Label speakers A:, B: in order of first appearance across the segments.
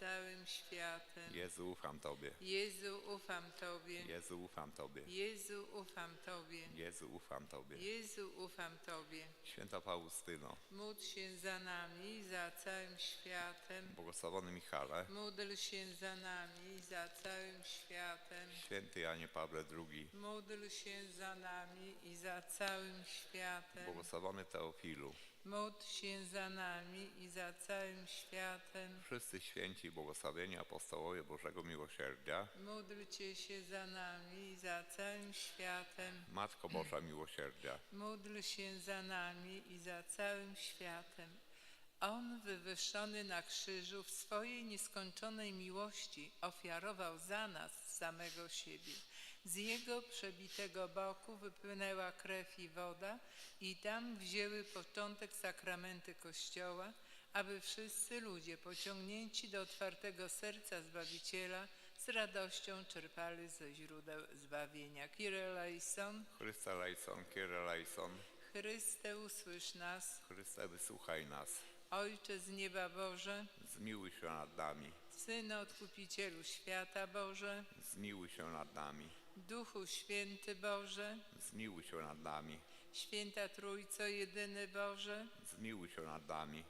A: całym światem.
B: Jezu, ufam Tobie.
A: Jezu, ufam Tobie.
B: Jezu, ufam Tobie.
A: Jezu, ufam Tobie.
B: Jezu, ufam Tobie.
A: Jezu, ufam Tobie.
B: Święta Faustyno,
A: Módl się za nami za całym światem.
B: błogosławiony Michale,
A: Módl się za nami za całym światem.
B: święty Janie Pawle II,
A: Módl się za nami i za całym światem.
B: błogosławiony Teofilu,
A: Módl się za nami i za całym światem.
B: wszyscy święci błogosławieni apostołowie Bożego Miłosierdzia,
A: Módlcie się za nami i za całym światem.
B: Matko Boża Miłosierdzia,
A: Módl się za nami i za całym światem. On, wywyższony na krzyżu, w swojej nieskończonej miłości ofiarował za nas samego siebie. Z jego przebitego boku wypłynęła krew i woda i tam wzięły początek sakramenty Kościoła, aby wszyscy ludzie pociągnięci do otwartego serca Zbawiciela z radością czerpali ze źródeł zbawienia. Kyrie eleison,
B: Chryste Lejson,
A: Chryste, usłysz nas.
B: Chryste wysłuchaj nas,
A: Ojcze z nieba Boże,
B: zmiłuj się nad nami,
A: Synu Odkupicielu świata Boże,
B: zmiłuj się nad nami,
A: Duchu Święty Boże,
B: zmiłuj się nad nami,
A: Święta Trójco Jedyny Boże,
B: zmiłuj się nad nami,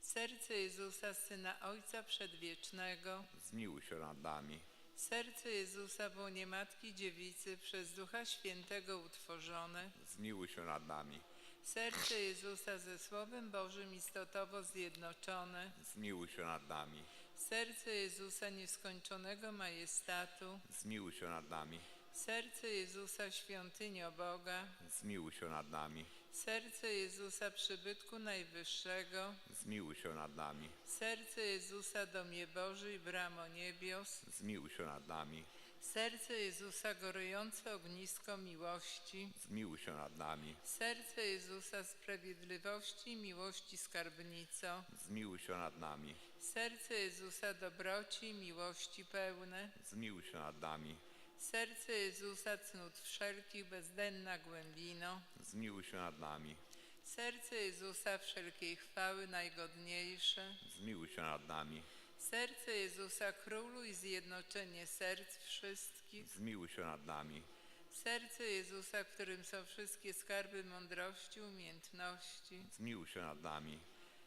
A: Serce Jezusa, Syna Ojca Przedwiecznego,
B: zmiłuj się nad nami,
A: Serce Jezusa w łonie Matki Dziewicy przez Ducha Świętego utworzone,
B: zmiłuj się nad nami,
A: Serce Jezusa ze Słowem Bożym istotowo zjednoczone,
B: zmiłuj się nad nami,
A: Serce Jezusa nieskończonego majestatu,
B: zmiłuj się nad nami,
A: Serce Jezusa świątynio Boga,
B: zmiłuj się nad nami,
A: Serce Jezusa przybytku najwyższego,
B: zmiłuj się nad nami,
A: Serce Jezusa domie Boży i bramo niebios,
B: zmiłuj się nad nami,
A: Serce Jezusa gorejące ognisko miłości,
B: zmiłuj się nad nami,
A: Serce Jezusa sprawiedliwości i miłości skarbnico,
B: zmiłuj się nad nami,
A: Serce Jezusa dobroci i miłości pełne,
B: zmiłuj się nad nami,
A: Serce Jezusa cnót wszelkich bezdenna głębino,
B: zmiłuj się nad nami,
A: Serce Jezusa wszelkiej chwały najgodniejsze,
B: zmiłuj się nad nami,
A: Serce Jezusa Królu i zjednoczenie serc wszystkich,
B: zmiłuj się nad nami,
A: Serce Jezusa, w którym są wszystkie skarby mądrości, umiejętności,
B: zmiłuj się nad nami,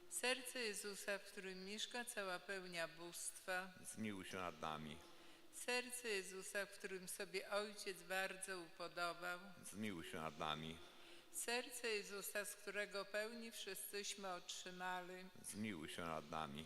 A: Serce Jezusa, w którym mieszka cała pełnia bóstwa,
B: zmiłuj się nad nami,
A: Serce Jezusa, w którym sobie Ojciec bardzo upodobał,
B: zmiłuj się nad nami,
A: Serce Jezusa, z którego pełni wszyscyśmy otrzymali,
B: zmiłuj się nad nami,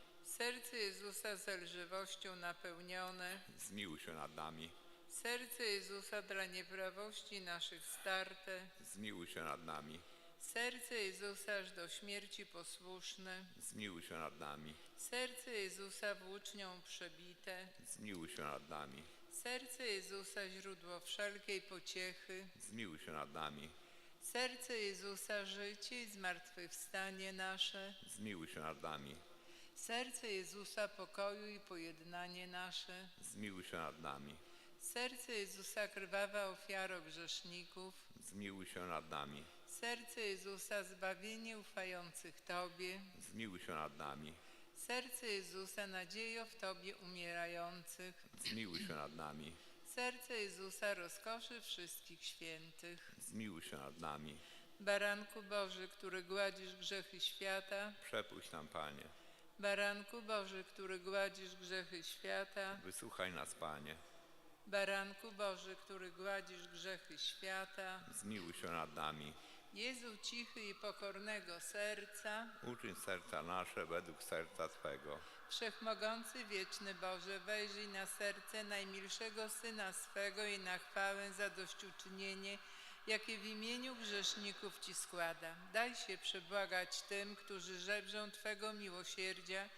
A: Serce Jezusa zelżywością napełnione,
B: zmiłuj się nad nami,
A: Serce Jezusa dla nieprawości naszych starte,
B: zmiłuj się nad nami,
A: Serce Jezusa aż do śmierci posłuszne,
B: zmiłuj się nad nami,
A: Serce Jezusa włócznią przebite,
B: zmiłuj się nad nami,
A: Serce Jezusa źródło wszelkiej pociechy,
B: zmiłuj się nad nami,
A: Serce Jezusa życie i zmartwychwstanie nasze,
B: zmiłuj się nad nami,
A: Serce Jezusa pokoju i pojednanie nasze,
B: zmiłuj się nad nami,
A: Serce Jezusa krwawa ofiaro grzeszników,
B: zmiłuj się nad nami,
A: Serce Jezusa zbawienie ufających Tobie,
B: zmiłuj się nad nami,
A: Serce Jezusa nadziejo w Tobie umierających,
B: zmiłuj się nad nami,
A: Serce Jezusa rozkoszy wszystkich świętych.
B: zmiłuj się nad nami,
A: Baranku Boży, który gładzisz grzechy świata,
B: przepuść nam, Panie,
A: Baranku Boży, który gładzisz grzechy świata,
B: wysłuchaj nas, Panie,
A: Baranku Boży, który gładzisz grzechy świata,
B: zmiłuj się nad nami,
A: Jezu cichy i pokornego serca,
B: uczyń serca nasze według serca Twego,
A: Wszechmogący wieczny Boże, wejrzyj na serce najmilszego Syna swego i na chwałę zadośćuczynienie jakie w imieniu grzeszników Ci składam. Daj się przebłagać tym, którzy żebrzą Twego miłosierdzia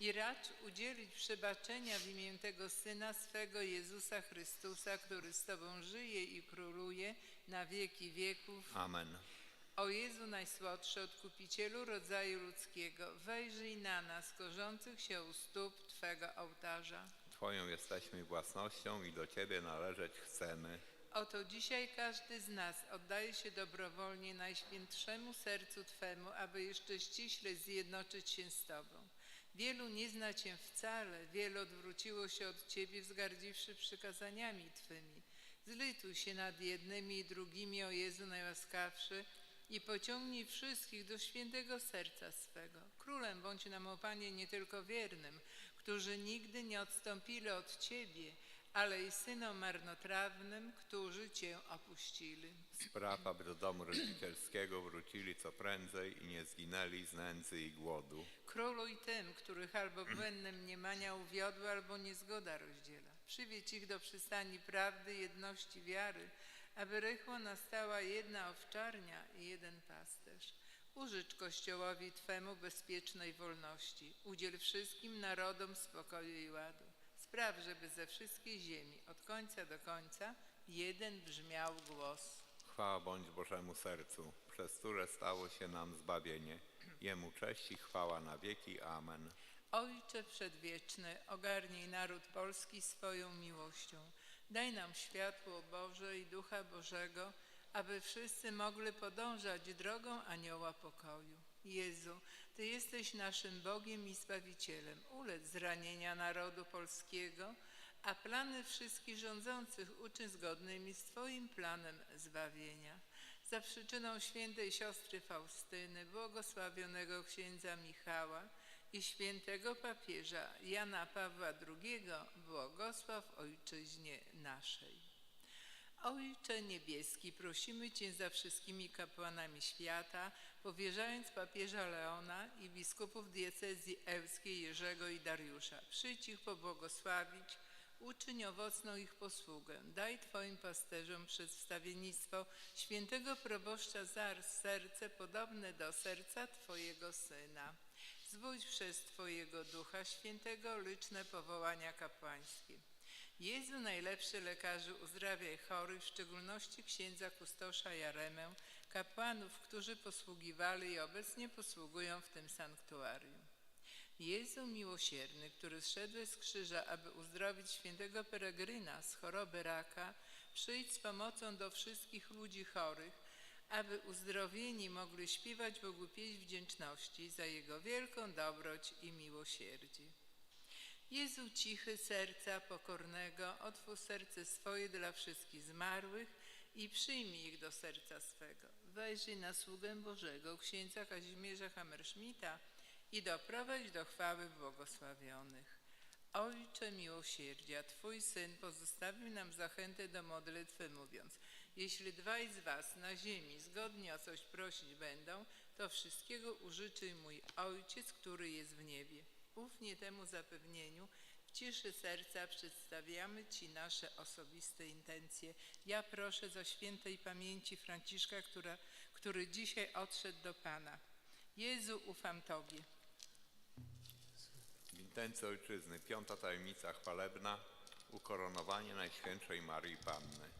A: i racz udzielić przebaczenia w imię tego Syna swego Jezusa Chrystusa, który z Tobą żyje i króluje na wieki wieków.
B: Amen.
A: O Jezu Najsłodszy, Odkupicielu rodzaju ludzkiego, wejrzyj na nas, korzących się u stóp Twego ołtarza.
B: Twoją jesteśmy własnością i do Ciebie należeć chcemy.
A: Oto dzisiaj każdy z nas oddaje się dobrowolnie Najświętszemu Sercu Twemu, aby jeszcze ściśle zjednoczyć się z Tobą. Wielu nie zna Cię wcale, wielu odwróciło się od Ciebie, wzgardziwszy przykazaniami Twymi. Zlituj się nad jednymi i drugimi, o Jezu najłaskawszy, i pociągnij wszystkich do świętego serca swego. Królem bądź nam, o Panie, nie tylko wiernym, którzy nigdy nie odstąpili od Ciebie, ale i synom marnotrawnym, którzy Cię opuścili.
B: Spraw, aby do domu rodzicielskiego wrócili co prędzej i nie zginęli z nędzy i głodu.
A: Króluj tym, których albo błędne mniemania uwiodły, albo niezgoda rozdziela. Przywiedź ich do przystani prawdy, jedności wiary, aby rychło nastała jedna owczarnia i jeden pasterz. Użycz Kościołowi Twemu bezpiecznej wolności. Udziel wszystkim narodom spokoju i ładu. Spraw, żeby ze wszystkiej ziemi, od końca do końca, jeden brzmiał głos.
B: Chwała bądź Bożemu sercu, przez które stało się nam zbawienie. Jemu cześć i chwała na wieki. Amen.
A: Ojcze Przedwieczny, ogarnij naród polski swoją miłością. Daj nam światło Boże i Ducha Bożego, aby wszyscy mogli podążać drogą anioła pokoju. Jezu, Ty jesteś naszym Bogiem i Zbawicielem. Ulec zranienia narodu polskiego, a plany wszystkich rządzących uczyń zgodnymi z Twoim planem zbawienia. Za przyczyną świętej siostry Faustyny, błogosławionego księdza Michała i świętego papieża Jana Pawła II, błogosław ojczyźnie naszej. Ojcze Niebieski, prosimy Cię za wszystkimi kapłanami świata, powierzając papieża Leona i biskupów diecezji ełskiej Jerzego i Dariusza. Przyjdź ich pobłogosławić, uczyń owocną ich posługę. Daj Twoim pasterzom przez wstawiennictwo świętego proboszcza Zar serce podobne do serca Twojego Syna. Zbudź przez Twojego Ducha Świętego liczne powołania kapłańskie. Jezu, najlepszy lekarzu, uzdrawiaj chorych, w szczególności księdza kustosza Jaremę, kapłanów, którzy posługiwali i obecnie posługują w tym sanktuarium. Jezu miłosierny, który zszedłeś z krzyża, aby uzdrowić świętego peregryna z choroby raka, przyjdź z pomocą do wszystkich ludzi chorych, aby uzdrowieni mogli śpiewać Bogu pieśń wdzięczności za Jego wielką dobroć i miłosierdzie. Jezu cichy serca pokornego, otwórz serce swoje dla wszystkich zmarłych i przyjmij ich do serca swego. Wejrzyj na sługę Bożego, księdza Kazimierza Hammerschmidta i doprowadź do chwały błogosławionych. Ojcze miłosierdzia, Twój Syn pozostawił nam zachętę do modlitwy, mówiąc, jeśli dwaj z Was na ziemi zgodnie o coś prosić będą, to wszystkiego użyczy mój Ojciec, który jest w niebie. Ufnie temu zapewnieniu, w ciszy serca przedstawiamy Ci nasze osobiste intencje. Ja proszę za świętej pamięci Franciszka, która, który dzisiaj odszedł do Pana. Jezu, ufam Tobie.
B: W intencji ojczyzny, piąta tajemnica chwalebna, ukoronowanie Najświętszej Marii Panny.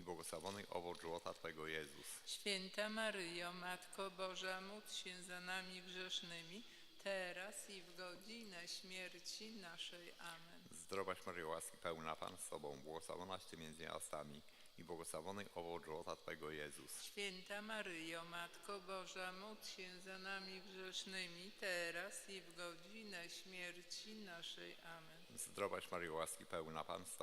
B: i błogosławiony owoc żywota Twojego Jezus.
A: Święta Maryjo, Matko Boża, módl się za nami grzesznymi, teraz i w godzinę śmierci naszej. Amen.
B: Zdrowaś Maryjo, łaski pełna Pan z Tobą, błogosławionaś Ty między niewiastami i błogosławiony owoc żywota Twojego Jezus.
A: Święta Maryjo, Matko Boża, módl się za nami grzesznymi, teraz i w godzinę śmierci naszej. Amen.
B: Zdrowaś Maryjo, łaski pełna Pan z Tobą,